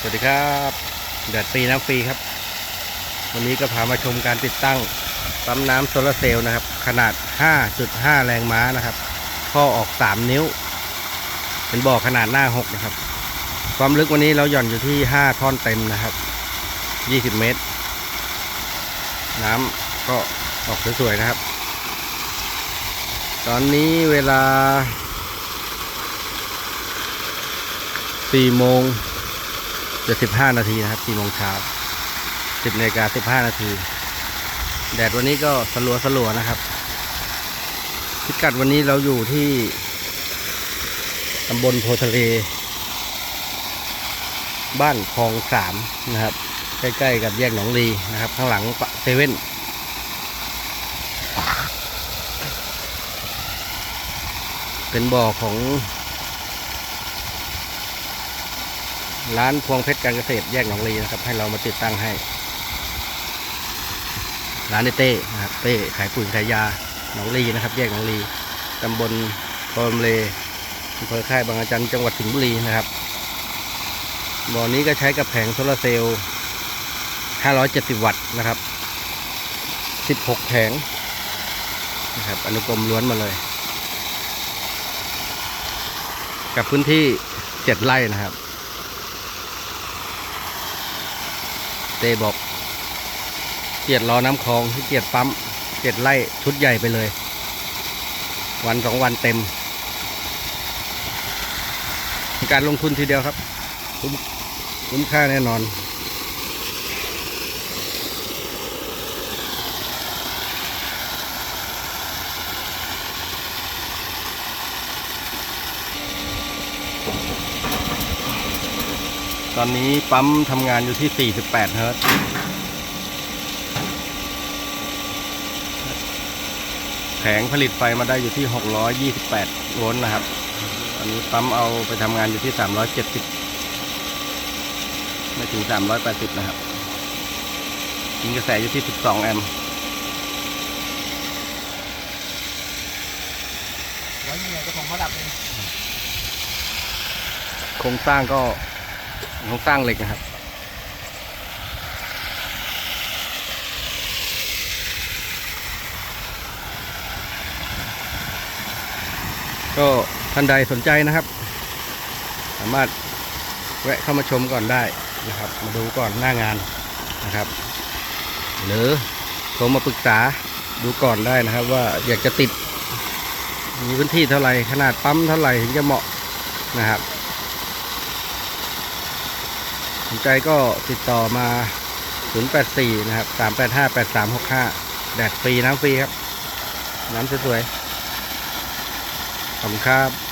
สวัสดีครับแดดฟรีน้ำฟรีครับ วันนี้ก็พามาชมการติดตั้งปั๊มน้ำโซลาร์เซลล์นะครับ ขนาด 5.5 แรงม้านะครับข้อออก 3 นิ้ว เป็นบ่อขนาดหน้า 6 นะครับ ความลึกวันนี้เราหย่อนอยู่ที่ 5 ท่อนเต็มนะครับ 20 เมตร น้ำก็ออกสวยๆนะครับ ตอนนี้เวลา4โมง จะสิบห้านาทีนะครับสี่โมงเช้าสิบนาฬิกาสิบห้านาที แดดวันนี้ก็สลัวสลัวนะครับ พิกัดวันนี้เราอยู่ที่ตำบลโพทะเล บ้านคลองสามนะครับ ใกล้ๆกับแยกหนองลีนะครับ ข้างหลังเซเว่นเป็นบ่อของ ร้านพวงเพชรการเกษตรแยกหนองลีนะครับ ให้เรามาติดตั้งให้ ร้านเต้นะครับเต้ขายปุ๋ยขายยาหนองลีนะครับ แยกหนองลีตำบลโพมเลอำเภอค่ายบางอาจันจังหวัดสิงห์บุรีนะครับบ่อนี้ก็ใช้กับแผงโซลาร์เซลล์ 570 วัตต์นะครับ 16 แผงนะครับอนุกรมล้วนมาเลย กับพื้นที่ 7 ไร่นะครับ เต้บอก เกียดรอน้ำคลองที่เกียดปั๊มเกียดไล่ชุดใหญ่ไปเลย วันสองวันเต็ม การลงทุนทีเดียวครับ คุ้มค่าแน่นอน ตอนนี้ปั๊มทำงานอยู่ที่ 48 เฮิรตซ์แผงผลิตไฟมาได้อยู่ที่ 628 โวลต์นะครับตอนนี้ปั๊มเอาไปทำงานอยู่ที่ 370 ไม่ถึง 380 นะครับกินกระแสอยู่ที่ 12 แอมป์ร้อยเนี่ยจะของระดับเองโครงสร้างก็ โครงสร้างเหล็กนะครับ ก็ท่านใดสนใจนะครับ สามารถแวะเข้ามาชมก่อนได้นะครับ มาดูก่อนหน้างานนะครับ หรือโทรมาปรึกษาดูก่อนได้นะครับ ว่าอยากจะติด มีพื้นที่เท่าไหร่ขนาดปั๊มเท่าไหร่ถึงจะเหมาะนะครับ สนใจก็ติดต่อมา 084 นะครับ 385 8365 แดดฟรีน้ำฟรีครับ น้ำสวยๆขอบคุณครับ